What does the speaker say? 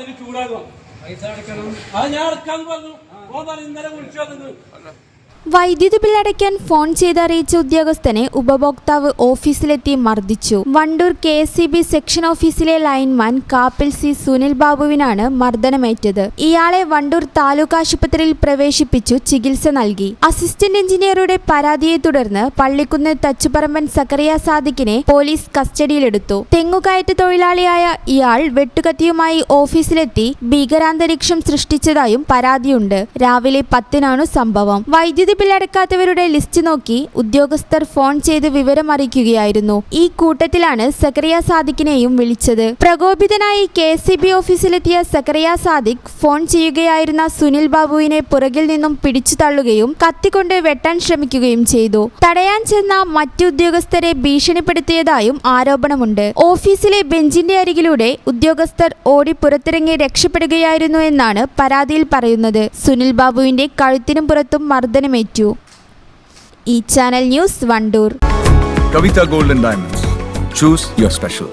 അതിന് ചൂടാകും. അത് ഞാൻ അടക്കാന്ന് പറഞ്ഞു. ഓ പറഞ്ഞു ഇന്നലെ വിളിച്ചു നിങ്ങൾ വൈദ്യുതി ബില്ലടയ്ക്കാൻ ഫോൺ ചെയ്ത് അറിയിച്ച ഉദ്യോഗസ്ഥനെ ഉപഭോക്താവ് ഓഫീസിലെത്തി മർദ്ദിച്ചു. വണ്ടൂർ കെ സെക്ഷൻ ഓഫീസിലെ ലൈൻമാൻ കാപ്പിൽ സി സുനിൽ ബാബുവിനാണ് മർദ്ദനമേറ്റത്. ഇയാളെ വണ്ടൂർ താലൂക്ക് ആശുപത്രിയിൽ പ്രവേശിപ്പിച്ചു ചികിത്സ നൽകി. അസിസ്റ്റന്റ് എഞ്ചിനീയറുടെ പരാതിയെ തുടർന്ന് പള്ളിക്കുന്ന് തച്ചുപറമ്പൻ സക്കറിയ സാദിഖിനെ പോലീസ് കസ്റ്റഡിയിലെടുത്തു. തെങ്ങുകയറ്റ തൊഴിലാളിയായ ഇയാൾ വെട്ടുകത്തിയുമായി ഓഫീസിലെത്തി ഭീകരാന്തരീക്ഷം സൃഷ്ടിച്ചതായും പരാതിയുണ്ട്. രാവിലെ പത്തിനാണു സംഭവം. വൈദ്യുതി ബിൽ അടക്കാത്തവരുടെ ലിസ്റ്റ് നോക്കി ഉദ്യോഗസ്ഥർ ഫോൺ ചെയ്ത് വിവരം അറിയിക്കുകയായിരുന്നു ഈ കൂട്ടത്തിലാണ് സക്കറിയ സാദിഖിനെയും വിളിച്ചത്. പ്രകോപിതനായി കെ എസ് ഓഫീസിലെത്തിയ സക്കറിയ സാദിഖ് ഫോൺ ചെയ്യുകയായിരുന്ന സുനിൽ ബാബുവിനെ പുറകിൽ നിന്നും പിടിച്ചു തള്ളുകയും കത്തിക്കൊണ്ട് വെട്ടാൻ ശ്രമിക്കുകയും ചെയ്തു. തടയാൻ ചെന്ന മറ്റു ഉദ്യോഗസ്ഥരെ ഭീഷണിപ്പെടുത്തിയതായും ആരോപണമുണ്ട്. ഓഫീസിലെ ബെഞ്ചിന്റെ അരികിലൂടെ ഉദ്യോഗസ്ഥർ ഓടി പുറത്തിറങ്ങി രക്ഷപ്പെടുകയായിരുന്നു എന്നാണ് പരാതിയിൽ പറയുന്നത്. സുനിൽ ബാബുവിന്റെ കഴുത്തിനും പുറത്തും മർദ്ദനമേറ്റു ഈ channel news Wandoor Gold and Diamonds. Choose your special.